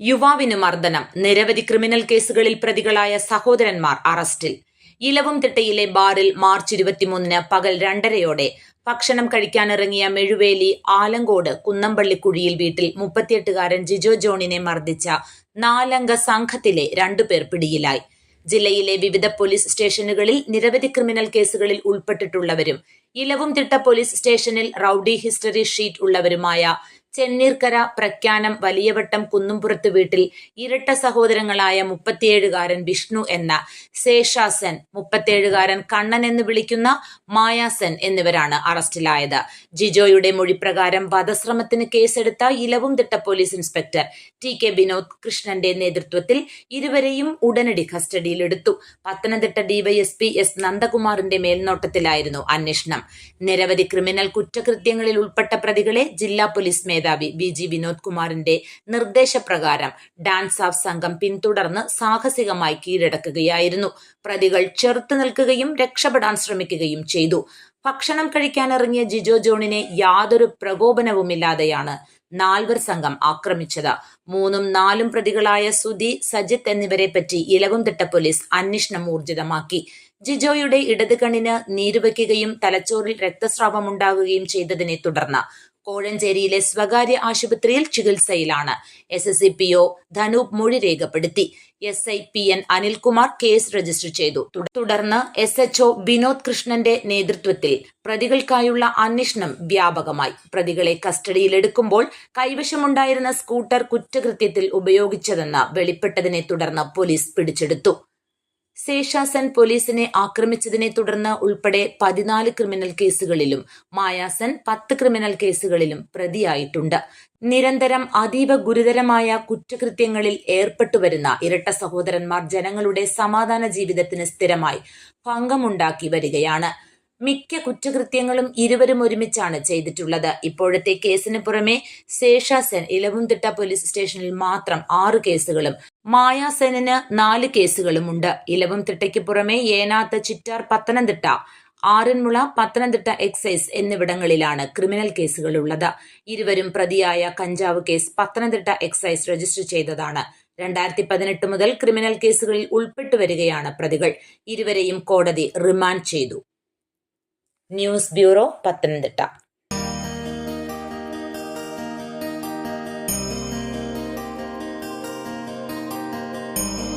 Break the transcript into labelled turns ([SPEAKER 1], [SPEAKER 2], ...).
[SPEAKER 1] യുവാവിന് മർദ്ദനം. നിരവധി ക്രിമിനൽ കേസുകളിൽ പ്രതികളായ സഹോദരന്മാർ അറസ്റ്റിൽ. ഇലവും തിട്ടയിലെ ബാറിൽ മാർച്ച് ഇരുപത്തിമൂന്നിന് പകൽ രണ്ടരയോടെ ഭക്ഷണം കഴിക്കാനിറങ്ങിയ മെഴുവേലി ആലങ്കോട് കുന്നമ്പള്ളിക്കുഴിയിൽ വീട്ടിൽ മുപ്പത്തിയെട്ടുകാരൻ ജിജോ ജോണിനെ മർദ്ദിച്ച നാലംഗ സംഘത്തിലെ രണ്ടുപേർ പിടിയിലായി. ജില്ലയിലെ വിവിധ പോലീസ് സ്റ്റേഷനുകളിൽ നിരവധി ക്രിമിനൽ കേസുകളിൽ ഉൾപ്പെട്ടിട്ടുള്ളവരും ഇലവും തിട്ട പോലീസ് സ്റ്റേഷനിൽ റൌഡി ഹിസ്റ്ററി ഷീറ്റ് ഉള്ളവരുമായ ചെന്നീർക്കര പ്രഖ്യാനം വലിയവട്ടം കുന്നുംപുറത്ത് വീട്ടിൽ ഇരട്ട സഹോദരങ്ങളായ മുപ്പത്തിയേഴുകാരൻ വിഷ്ണു എന്ന ശേഷാസൻ മുപ്പത്തിയേഴുകാരൻ കണ്ണൻ എന്ന് വിളിക്കുന്ന മായാസൻ എന്നിവരാണ് അറസ്റ്റിലായത്. ജിജോയുടെ മൊഴിപ്രകാരം വധശ്രമത്തിന് കേസെടുത്ത Elavumthitta police inspector T K Vinod കൃഷ്ണന്റെ നേതൃത്വത്തിൽ ഇരുവരെയും ഉടനടി കസ്റ്റഡിയിലെടുത്തു. പത്തനംതിട്ട ഡിവൈഎസ്പി എസ് നന്ദകുമാറിന്റെ മേൽനോട്ടത്തിലായിരുന്നു അന്വേഷണം. നിരവധി ക്രിമിനൽ കുറ്റകൃത്യങ്ങളിൽ ഉൾപ്പെട്ട പ്രതികളെ ജില്ലാ പോലീസ് മേധാവി ബി ജി വിനോദ് കുമാറിന്റെ നിർദ്ദേശപ്രകാരം ഡാൻസ് ഓഫ് സംഘം പിന്തുടർന്ന് സാഹസികമായി കീഴടക്കുകയായിരുന്നു. പ്രതികൾ ചെറുത്തു നിൽക്കുകയും രക്ഷപ്പെടാൻ ശ്രമിക്കുകയും ചെയ്തു. ഭക്ഷണം കഴിക്കാനിറങ്ങിയ ജിജോ ജോണിനെ യാതൊരു പ്രകോപനവുമില്ലാതെയാണ് നാൽവർ സംഘം ആക്രമിച്ചത്. മൂന്നും നാലും പ്രതികളായ സുധി സജിത്ത് എന്നിവരെ പറ്റി ഇലവുംതിട്ട പോലീസ് അന്വേഷണം ഊർജിതമാക്കി. ജിജോയുടെ ഇടത് കണ്ണിന് നീരുവയ്ക്കുകയും തലച്ചോറിൽ രക്തസ്രാവം ഉണ്ടാകുകയും ചെയ്തതിനെ തുടർന്ന് കോഴഞ്ചേരിയിലെ സ്വകാര്യ ആശുപത്രിയിൽ ചികിത്സയിലാണ്. S S C P O Dhanoop മൊഴി രേഖപ്പെടുത്തി. S I P N Anilkumar case register ചെയ്തു. തുടർന്ന് എസ് എച്ച് ഒ വിനോദ് കൃഷ്ണന്റെ നേതൃത്വത്തിൽ പ്രതികൾക്കായുള്ള അന്വേഷണം വ്യാപകമായി. പ്രതികളെ കസ്റ്റഡിയിലെടുക്കുമ്പോൾ കൈവശമുണ്ടായിരുന്ന സ്കൂട്ടർ കുറ്റകൃത്യത്തിൽ ഉപയോഗിച്ചതെന്ന് വെളിപ്പെട്ടതിനെ തുടർന്ന് പോലീസ് പിടിച്ചെടുത്തു. ശേഷാസൻ പോലീസിനെ ആക്രമിച്ചതിനെ തുടർന്ന് ഉൾപ്പെടെ പതിനാല് ക്രിമിനൽ കേസുകളിലും മായാസൻ പത്ത് ക്രിമിനൽ കേസുകളിലും പ്രതിയായിട്ടുണ്ട്. നിരന്തരം അതീവ ഗുരുതരമായ കുറ്റകൃത്യങ്ങളിൽ ഏർപ്പെട്ടുവരുന്ന ഇരട്ട സഹോദരന്മാർ ജനങ്ങളുടെ സമാധാന ജീവിതത്തിന് സ്ഥിരമായി ഭംഗമുണ്ടാക്കി വരികയാണ്. മിക്ക കുറ്റകൃത്യങ്ങളും ഇരുവരും ഒരുമിച്ചാണ് ചെയ്തിട്ടുള്ളത്. ഇപ്പോഴത്തെ കേസിന് പുറമെ ശേഷാസെൻ ഇലവുംതിട്ട പോലീസ് സ്റ്റേഷനിൽ മാത്രം ആറ് കേസുകളും മായാസെനിന് നാല് കേസുകളുമുണ്ട്. ഇലവംതിട്ടയ്ക്ക് പുറമെ ഏനാത്ത് ചിറ്റാർ പത്തനംതിട്ട ആറന്മുള പത്തനംതിട്ട എക്സൈസ് എന്നിവിടങ്ങളിലാണ് ക്രിമിനൽ കേസുകളുള്ളത്. ഇരുവരും പ്രതിയായ കഞ്ചാവ് കേസ് പത്തനംതിട്ട എക്സൈസ് രജിസ്റ്റർ ചെയ്തതാണ്. രണ്ടായിരത്തി പതിനെട്ട് മുതൽ ക്രിമിനൽ കേസുകളിൽ ഉൾപ്പെട്ടു വരികയാണ് പ്രതികൾ. ഇരുവരെയും കോടതി റിമാൻഡ് ചെയ്തു. News bureau Pathanamthitta. Thank you.